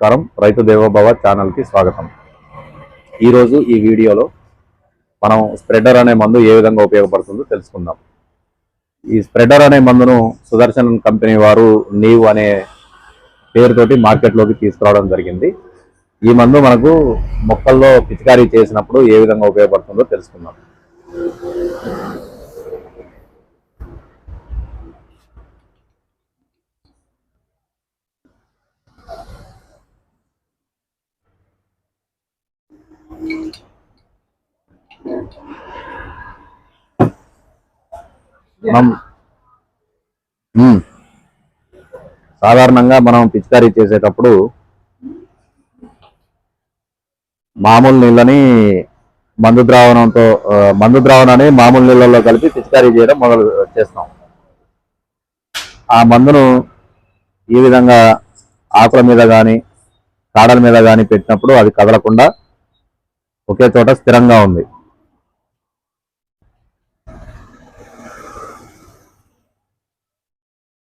నమస్కారం. రైతు దేవోభవ ఛానల్కి స్వాగతం. ఈరోజు ఈ వీడియోలో మనం స్ప్రెడర్ అనే మందు ఏ విధంగా ఉపయోగపడుతుందో తెలుసుకుందాం. ఈ స్ప్రెడర్ అనే మందును సుదర్శన్ కంపెనీ వారు నీవ్ అనే పేరుతోటి మార్కెట్లోకి తీసుకురావడం జరిగింది. ఈ మందు మనకు మొక్కల్లో పిచికారీ చేసినప్పుడు ఏ విధంగా ఉపయోగపడుతుందో తెలుసుకుందాం. మనం సాధారణంగా మనం పిచికారీ చేసేటప్పుడు మామూలు నీళ్ళని మందు ద్రావణంతో మందు ద్రావణాన్ని మామూలు నీళ్ళలో కలిపి పిచికారీ చేయడం మొదలు చేస్తాం. ఆ మందును ఈ విధంగా ఆకుల మీద కానీ కాడల మీద కానీ పెట్టినప్పుడు అది కదలకుండా ఒకే చోట స్థిరంగా ఉంది.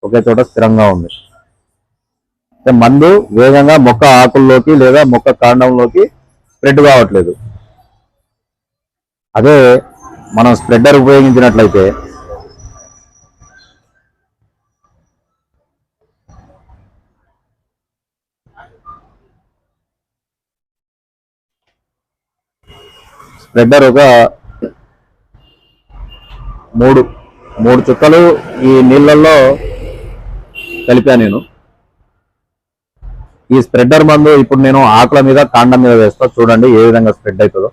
ఒకే చోట స్థిరంగా ఉంది. అంటే మందు వేగంగా మొక్క ఆకుల్లోకి లేదా మొక్క కాండంలోకి స్ప్రెడ్ కావట్లేదు. అదే మనం స్ప్రెడ్డర్ ఉపయోగించినట్లయితే స్ప్రెడ్డర్ ఒక మూడు మూడు చుక్కలు ఈ నీళ్ళల్లో కలిపా నేను. ఈ స్ప్రెడ్డర్ మందు ఇప్పుడు నేను ఆకుల మీద కాండం మీద వేస్తా. చూడండి ఏ విధంగా స్ప్రెడ్ అవుతుందో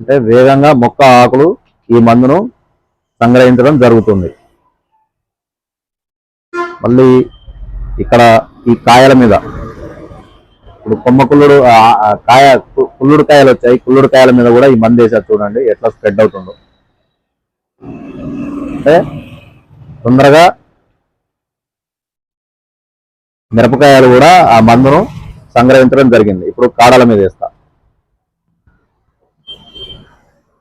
అంటే వేగంగా మొక్క ఆకులు ఈ మందును సంగ్రహించడం జరుగుతుంది. మళ్ళీ ఇక్కడ ఈ కాయల మీద ఇప్పుడు కొమ్మ కుల్లుడు కాయ కుల్లుడు కాయలు వచ్చాయి. కుల్లుడు కాయల మీద కూడా ఈ మందు వేసారు చూడండి. ఎట్లా స్ప్రెడ్ అవుతుందో. అంటే తొందరగా మిరపకాయలు కూడా ఆ మందును సంగ్రహించడం జరిగింది. ఇప్పుడు కాడల మీద వేస్తా.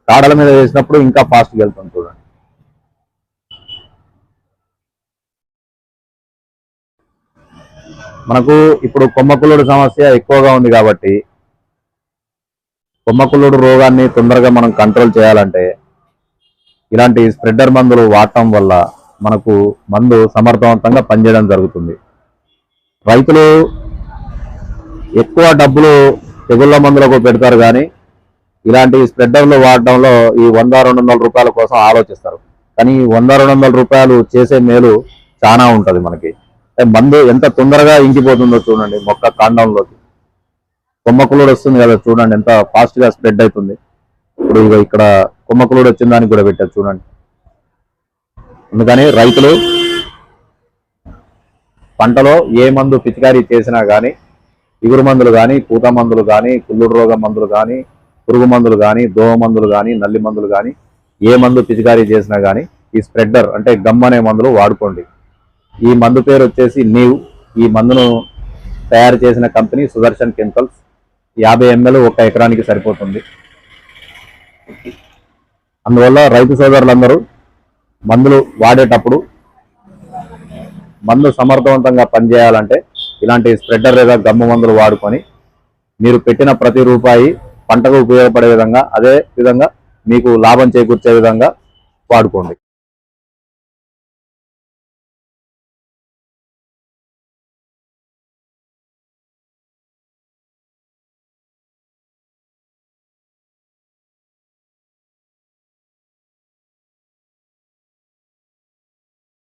కాడల మీద వేసినప్పుడు ఇంకా ఫాస్ట్గా వెళ్తుంది చూడండి. మనకు ఇప్పుడు కొమ్మకుల్లుడు సమస్య ఎక్కువగా ఉంది కాబట్టి కొమ్మకుల్లుడు రోగాన్ని తొందరగా మనం కంట్రోల్ చేయాలంటే ఇలాంటి స్ప్రెడ్డర్ మందులు వాడటం వల్ల మనకు మందు సమర్థవంతంగా పనిచేయడం జరుగుతుంది. రైతులు ఎక్కువ డబ్బులు తెగుళ్ళ మందులకు పెడతారు కానీ ఇలాంటి స్ప్రెడ్డర్లు వాడడంలో ఈ వంద రెండు వందల రూపాయల కోసం ఆలోచిస్తారు. కానీ ఈ వంద రెండు వందల రూపాయలు చేసే మేలు చాలా ఉంటుంది మనకి. అంటే మందు ఎంత తొందరగా ఇంకిపోతుందో చూడండి మొక్క కాండంలోకి. కొమ్మకులుడు వస్తుంది కదా చూడండి ఎంత ఫాస్ట్గా స్ప్రెడ్ అవుతుంది. ఇప్పుడు ఇక్కడ కొమ్మకులుడు వచ్చిన దానికి కూడా పెట్టారు చూడండి. అందుకని రైతులు పంటలో ఏ మందు పిచికారీ చేసినా కానీ ఇగురు మందులు కానీ పూత మందులు కానీ కుళ్ళుడు రోగం మందులు కానీ పురుగు మందులు కానీ దోమ మందులు కానీ నల్లి మందులు కానీ ఏ మందు పిచికారీ చేసినా కానీ ఈ స్ప్రెడ్డర్ అంటే గమ్ అనే మందులు వాడుకోండి. ఈ మందు పేరు వచ్చేసి నీవ్. ఈ మందును తయారు చేసిన కంపెనీ సుదర్శన్ కెమికల్స్. యాభై ఎంఎల్ ఒక ఎకరానికి సరిపోతుంది. అందువల్ల రైతు సోదరులందరూ మందులు వాడేటప్పుడు మందు సమర్థవంతంగా పనిచేయాలంటే ఇలాంటి స్ప్రెడ్డర్ లేదా గమ్ము మందులు వాడుకొని మీరు పెట్టిన ప్రతి రూపాయి పంటకు ఉపయోగపడే విధంగా అదే విధంగా మీకు లాభం చేకూర్చే విధంగా వాడుకోండి.